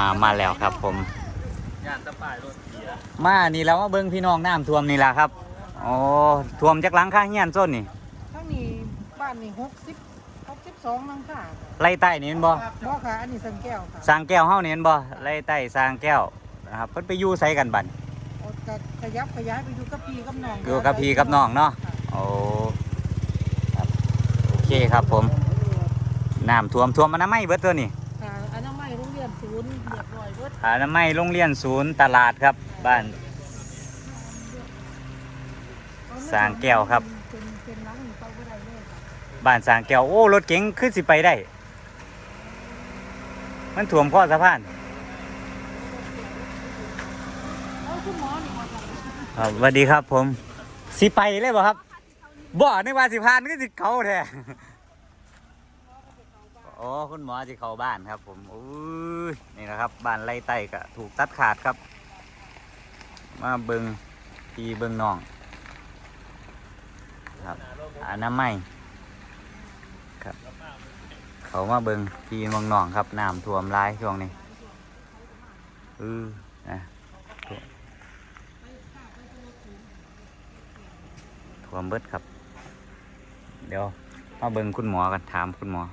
มามาแล้วครับผมย่านตะป่ายรถเสียมานี่แล้วมาเบิ่งพี่น้องน้ำท่วมนี่แหละครับโอ้ท่วมจากหลังข้างเฮียนส้นนี่ทั้งนี้บ้านนี่หกสิบหกสิบสองนังค่ะไล่ใต้นี่เห็นบ่บ่ค่ะ อันนี้สังแก้วค่ะสร้างแก้วเฮานี่เห็นบ่ไล่ใต้สร้างแก้วนะครับเพิ่นไปอยู่ไสกันบัดโอ้ก็ขยับขยายไปอยู่กับพี่กับน้องอยู่กับพี่กับน้องเนาะ โอ้ครับโอเคครับผม น้ำท่วมท่วมอนามัยเบิดตัวนี่ นศูนย์เรียบร้อยเบิดอนามัยโรงเรียนศูนย์ตลาดครับ บ้านสร้างแก้วครับ เป็นเป็นหลังนี่เข้าบ่ได้เลยค่ะบ้านสร้างแก้วโอ้รถเก๋งขึ้นสิไปได้ มันถ่วมข้อสะพานเอาคุณหมอนี่มาสั่งครับสวัสดีครับผม สิไปเลยบ่ครับบ่นึกว่าสิพานก็สิเขาแท้ โอ้คุณหมอสิเข้าบ้านครับ ผมอุ้ยนี่นะครับบ้านไรไต่ก็ถูกตัดขาดครับ มาเบิงพีเบิงน้องครับอานามัยครับ เขามาเบิงพีเบิงน้องครับน้ำท่วมร้ายช่วงนี้อือนะท่วมเบิดครับ เดี๋ยวมาเบิงคุณหมอกันถามคุณหมอ